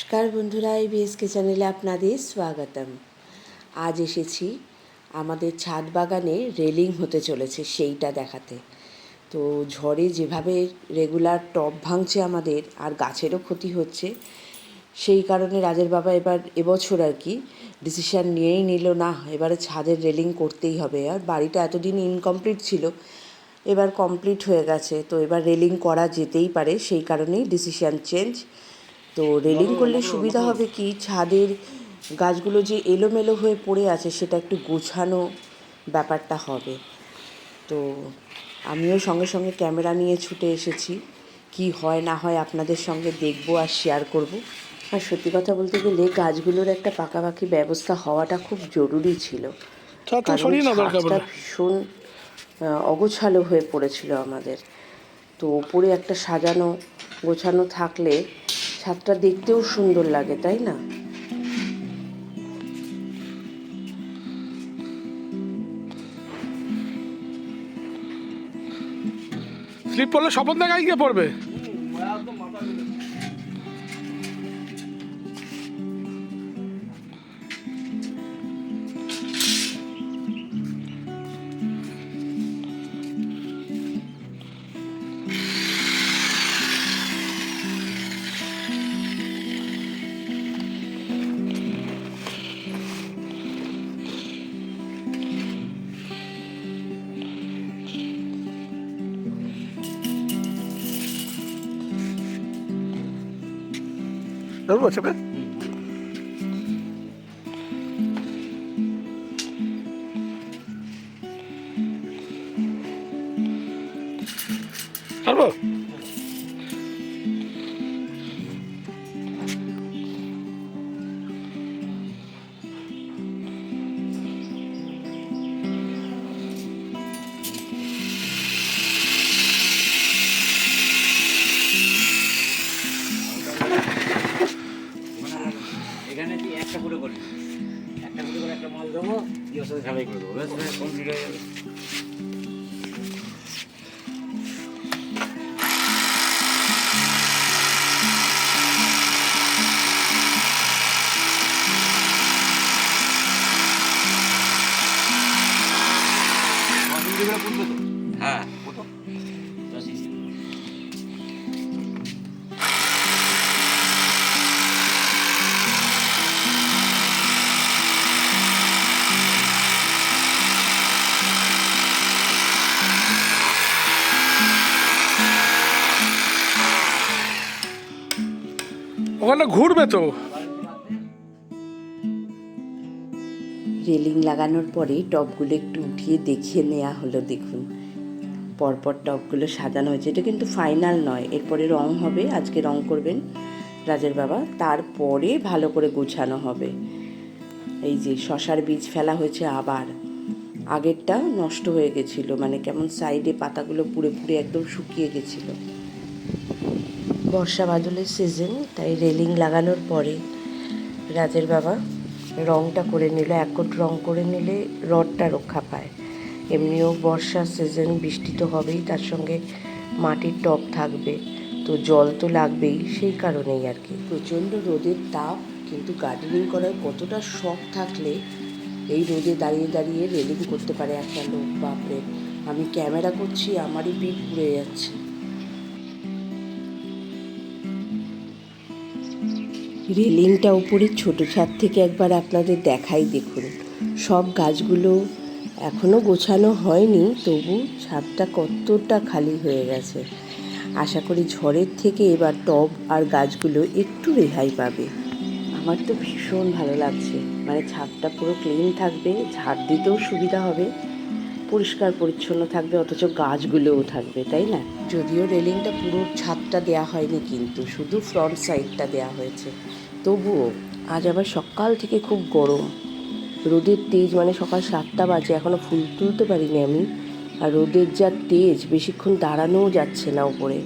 নমস্কার বন্ধুরা বিএসকে চ্যানেলে আপনাদের স্বাগতম। আজ এসেছি আমাদের ছাদ বাগানে রেলিং হতে চলেছে সেইটা দেখাতে। তো ঝড়ে যেভাবে রেগুলার টব ভাঙছে আমাদের, আর গাছেরও ক্ষতি হচ্ছে, সেই কারণে রাজের বাবা এবার এবছর আর কি ডিসিশান নিয়েই নিল, না, এবারে ছাদের রেলিং করতেই হবে। আর বাড়িটা এতদিন ইনকমপ্লিট ছিল, এবার কমপ্লিট হয়ে গেছে। তো এবার রেলিং করা যেতেই পারে, সেই কারণেই ডিসিশান চেঞ্জ তো রেলিং করলে সুবিধা হবে কি? ছাদের গাছগুলো যে এলোমেলো হয়ে পড়ে আছে সেটা একটু গোছানো ব্যাপারটা হবে। তো আমিও সঙ্গে সঙ্গে ক্যামেরা নিয়ে ছুটে এসেছি। কি হয় না হয় আপনাদের সঙ্গে দেখব আর শেয়ার করব। আর সত্যি কথা বলতে গেলে গাছগুলোর একটা পাকাপাকি ব্যবস্থা হওয়াটা খুব জরুরি ছিল। কারণ। ভীষণ অগোছালো হয়ে পড়েছিল আমাদের। তো ওপরে একটা সাজানো গোছানো থাকলে ছাদটা দেখতেও সুন্দর লাগে তাই না? স্লিপ পড়লে স্বপন দেখাই গিয়ে গিয়ে পড়বে ধরবো চেপে পারব মাল দেবো দিয়ে ওর সাথে ঝালাই করে দেবো ব্যাস কমপ্লিট হয়ে যাবে ওখানে ঘুরবে তো। রেলিং লাগানোর পরে টবগুলো একটু উঠিয়ে দেখিয়ে নেওয়া হলো, দেখুন। পরপর টবগুলো সাজানো হয়েছে। এটা কিন্তু ফাইনাল নয়, এরপরে রং হবে, আজকে রং করবেন রাজের বাবা। তারপরে ভালো করে গোছানো হবে। এই যে শশার বীজ ফেলা হয়েছে আবার। আগেরটা নষ্ট হয়ে গেছিল মানে কেমন সাইডে পাতাগুলো পুড়ে পুড়ে একদম শুকিয়ে গেছিল। বর্ষা বাদলের সিজন তাই রেলিং লাগানোর পরে রাজের বাবা রংটা করে নিল একট রং করে নিলে রডটা রক্ষা পায়। এমনিও বর্ষা সিজন বৃষ্টি তো হবেই, তার সঙ্গে মাটির টব থাকবে, তো জল তো লাগবেই, সেই কারণেই আর কি। প্রচণ্ড রোদের তাপ, কিন্তু গার্ডেনিং করার কতটা শখ থাকলে এই রোদে দাঁড়িয়ে দাঁড়িয়ে রেলিং করতে পারে একটা লোক, বাপরে। আমি ক্যামেরা করছি, আমারই পিঠ পুড়ে যাচ্ছে। রেলিংটা উপরে ছোট ছাদ থেকে একবার আপনাদের দেখাই দেখুন। সব গাছগুলো এখনও গোছানো হয়নি, তবু ছাদটা কতটা খালি হয়ে গেছে। আশা করি ঝড়ের থেকে এবার টব আর গাছগুলো একটু রেহাই পাবে। আমার তো ভীষণ ভালো লাগছে। মানে ছাদটা পুরো ক্লিন থাকবে, ঝাড় দিতেও সুবিধা হবে, পরিষ্কার পরিচ্ছন্ন থাকবে, অথচ গাছগুলোও থাকবে, তাই না? যদিও রেলিংটা পুরো ছাদটা দেয়া হয়নি কিন্তু, শুধু ফ্রন্ট সাইডটা দেয়া হয়েছে। তবুও আজ আবার সকাল থেকে খুব গরম। রোদের তেজ মানে সকাল সাতটা বাজে এখনও ফুল তুলতে পারিনি আমি। আর রোদের যা তেজ, বেশিক্ষণ দাঁড়ানোও যাচ্ছে না উপরে।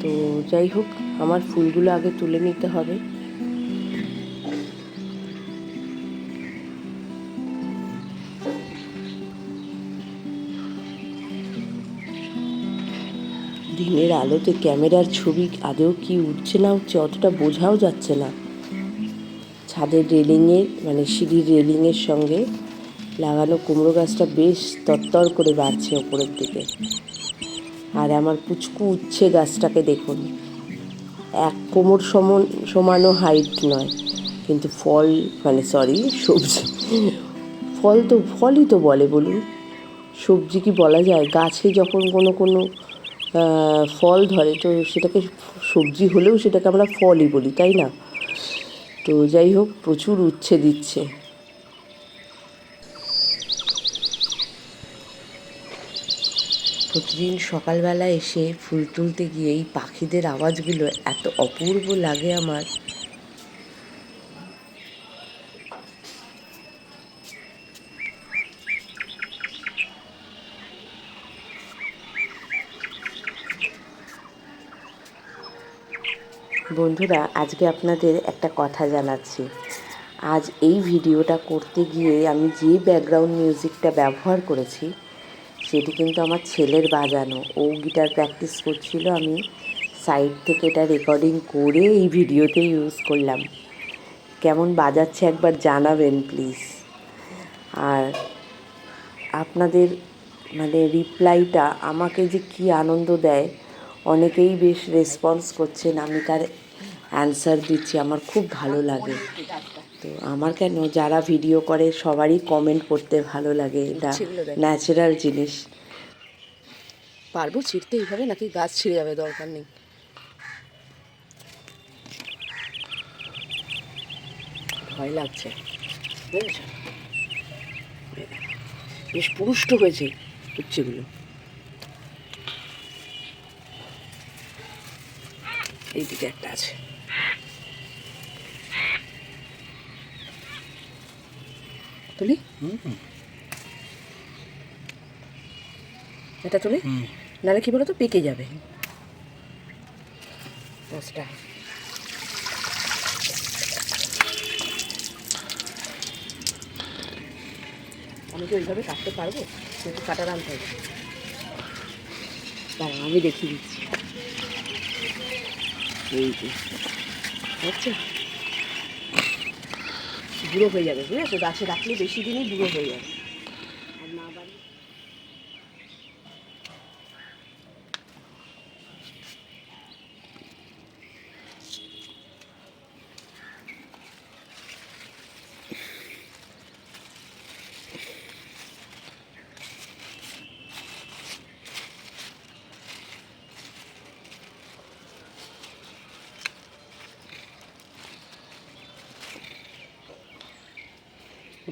তো যাই হোক, আমার ফুলগুলো আগে তুলে নিতে হবে। দিনের আলোতে ক্যামেরার ছবি আদৌ কি উঠছে না উঠছে অতটা বোঝাও যাচ্ছে না। ছাদের রেলিংয়ের মানে সিঁড়ির রেলিংয়ের সঙ্গে লাগানো কুমড়ো গাছটা বেশ তরতর করে বাড়ছে ওপরের দিকে। আর আমার পুচকু উচ্ছে গাছটাকে দেখুন। এক কোমর সমান, সমানও হাইট নয়, কিন্তু ফল মানে সরি সবজি। ফল তো, ফলই তো বলে বলুন। সবজি কি বলা যায়? গাছে যখন কোনো কোনো ফল ধরে। তো সেটাকে সবজি হলেও সেটাকে আমরা ফলই বলি, তাই না? তো যাই হোক, প্রচুর উচ্ছে দিচ্ছে। প্রতিদিন সকালবেলা এসে ফুল তুলতে গিয়ে এই পাখিদের আওয়াজগুলো এত অপূর্ব লাগে আমার। বন্ধুরা, আজকে আপনাদের একটা কথা জানাচ্ছি। আজ এই ভিডিওটা করতে গিয়ে আমি যে ব্যাকগ্রাউন্ড মিউজিকটা ব্যবহার করেছি, সেটি কিন্তু আমার ছেলের বাজানো। ও গিটার প্র্যাকটিস করছিল, আমি সাইড থেকে এটা রেকর্ডিং করে এই ভিডিওতে ইউজ করলাম। কেমন বাজাচ্ছে একবার জানাবেন প্লিজ আর আপনাদের মানে রিপ্লাইটা আমাকে যে কি আনন্দ দেয়, অনেকেই বেশ রেসপন্স করছেন, আমি তার অ্যান্সার দিচ্ছি আমার খুব ভালো লাগে। তো আমার কেন যারা ভিডিও করে সবারই কমেন্ট করতে ভালো লাগে। এটা ন্যাচারাল জিনিস। পারব ছিঁড়তে এইভাবে নাকি গাছ ছিঁড়ে যাবে দরকার নেই। ভয় লাগছে। বুঝেছ? বেশ পুরুষ্ট হয়েছে উচ্ছেগুলো এইদিকে একটা আছে। তুলি। এটা তুলি। নাহলে কি বলতো পেকে যাবে। আমি কি ওইভাবে কাটতে পারব কিন্তু কাটার আনতে হবে। দাঁড়া আমি দেখিয়ে দিচ্ছি। এই যে। আচ্ছা। বুড়ো হয়ে যাবে বুঝেছ গাছে রাখলে বেশি দিনই বুড়ো হয়ে যাবে।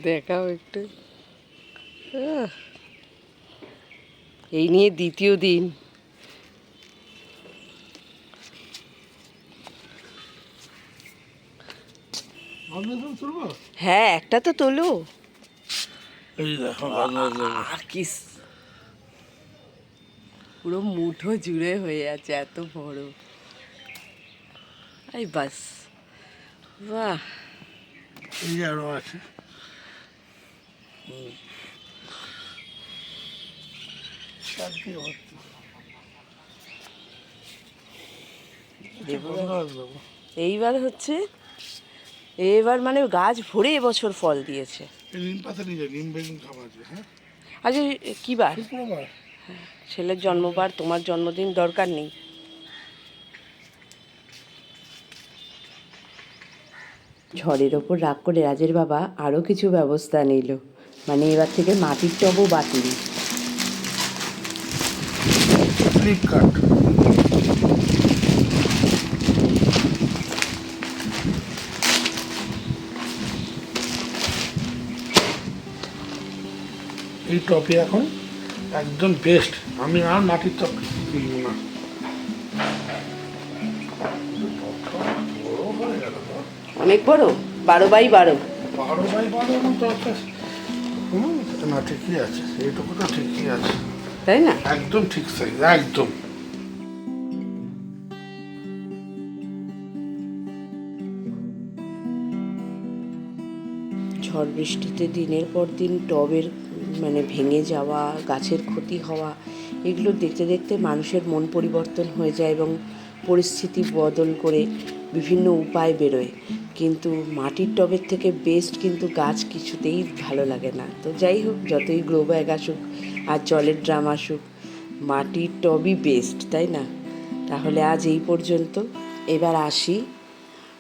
দেখাও একটু। এই নিয়ে দ্বিতীয় দিন। হ্যাঁ একটা তো তোলো। পুরো মুঠো জুড়ে হয়ে আছে এত বড়। এই বাস। বাহ। এই আরও আছে চারটি ভর্তি। দেবো না। গাছ দেবো। এইবার হচ্ছে এবার মানে গাছ ভরে এবছর ফল দিয়েছে। এই নিম পাতা নিয়ে যাই নিম বেগুন খাওয়া আছে হ্যাঁ? আজ কি বার? ছেলের জন্মবার তোমার জন্মদিন দরকার নেই। ঝড়ের ওপর রাগ করে রাজের বাবা আরও কিছু ব্যবস্থা নিল। মানে এবার থেকে মাটির টবও বাতিল ফ্লিপকার্ট এই টপে এখন একদম বেস্ট আমি আর মাটির টপ কিনবো না। অনেক বড়? বারো বাই বারো। বারো বাই বারো হুম না ঠিকই আছে এইটুকু তো ঠিকই আছে। তাই না? একদম ঠিক সাইজ একদম। ঝড় বৃষ্টিতে দিনের পর দিন টবের মানে ভেঙে যাওয়া গাছের ক্ষতি হওয়া এগুলো দেখতে দেখতে মানুষের মন পরিবর্তন হয়ে যায় এবং পরিস্থিতি বদল করে বিভিন্ন উপায় বেরোয়। কিন্তু মাটির টবের থেকে বেস্ট কিন্তু গাছ কিছুতেই ভালো লাগে না। তো যাই হোক, যতই গ্রো ব্যাগ আসুক আর জলের ড্রাম আসুক, মাটির টবই বেস্ট তাই না? তাহলে আজ এই পর্যন্ত। এবার আসি।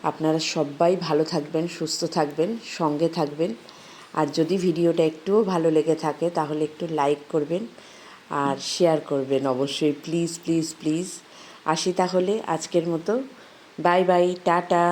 আপনারা সবাই ভালো থাকবেন, সুস্থ থাকবেন, সঙ্গে থাকবেন। আর যদি ভিডিওটা একটুও ভালো লেগে থাকে, তাহলে একটু লাইক করবেন আর শেয়ার করবেন অবশ্যই। প্লিজ প্লিজ প্লিজ আসি তাহলে আজকের মতো। Bye bye tata.